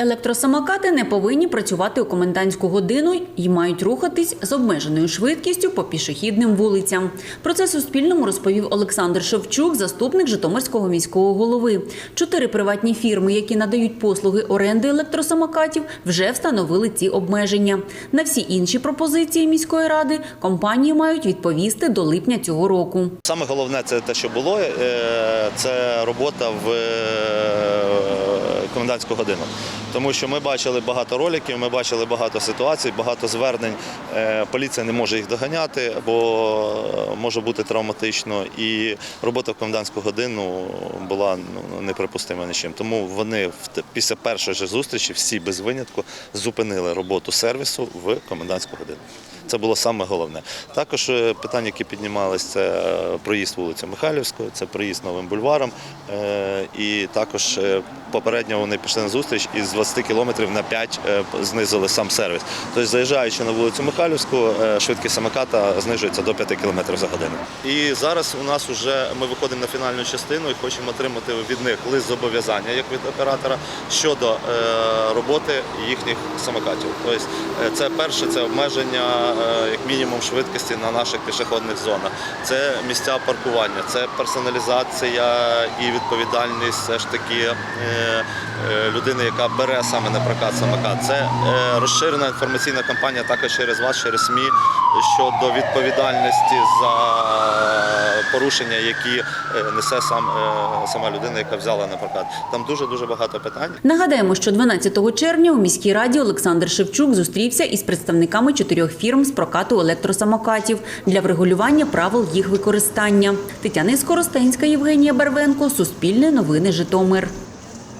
Електросамокати не повинні працювати у комендантську годину і мають рухатись з обмеженою швидкістю по пішохідним вулицям. Про це Суспільному розповів Олександр Шевчук, заступник Житомирського міського голови. Чотири приватні фірми, які надають послуги оренди електросамокатів, вже встановили ці обмеження. На всі інші пропозиції міської ради компанії мають відповісти до липня цього року. Саме головне це те, що було, е, це робота в е, комендантську годину. Тому що ми бачили багато роликів, ми бачили багато ситуацій, багато звернень. Е, Поліція не може їх доганяти, бо може бути травматично. І робота в комендантську годину була ну, неприпустима нічим. Тому вони після першої ж зустрічі всі без винятку зупинили роботу сервісу в комендантську годину. Це було саме головне. Також е, питання, які піднімались, це е, проїзд вулицею Михайлівською, це проїзд новим бульваром. Е, І також попередньо вони пішли на зустріч і з 20 кілометрів на 5 е, знизили сам сервіс. Тобто, заїжджаючи на вулицю Михайлівську, швидкість самоката знижується до 5 км за годину. І зараз у нас вже ми виходимо на фінальну частину і хочемо отримати від них лист зобов'язання як від оператора щодо роботи їхніх самокатів. Тобто, це перше, це обмеження як мінімум швидкості на наших пішохідних зонах. Це місця паркування, це персоналізація і відповідальність все ж таки е, е, людини, яка бере саме на прокат самокат. Це е, розширена інформаційна кампанія також через вас, через СМІ щодо відповідальності за порушення, які е, несе сам е, сама людина, яка взяла на прокат. Там дуже дуже багато питань. Нагадаємо, що 12 червня у міській раді Олександр Шевчук зустрівся із представниками чотирьох фірм з прокату електросамокатів для врегулювання правил їх використання. Тетяна Скоростенська, Євгенія Барвенко, Суспільне новини Житомир.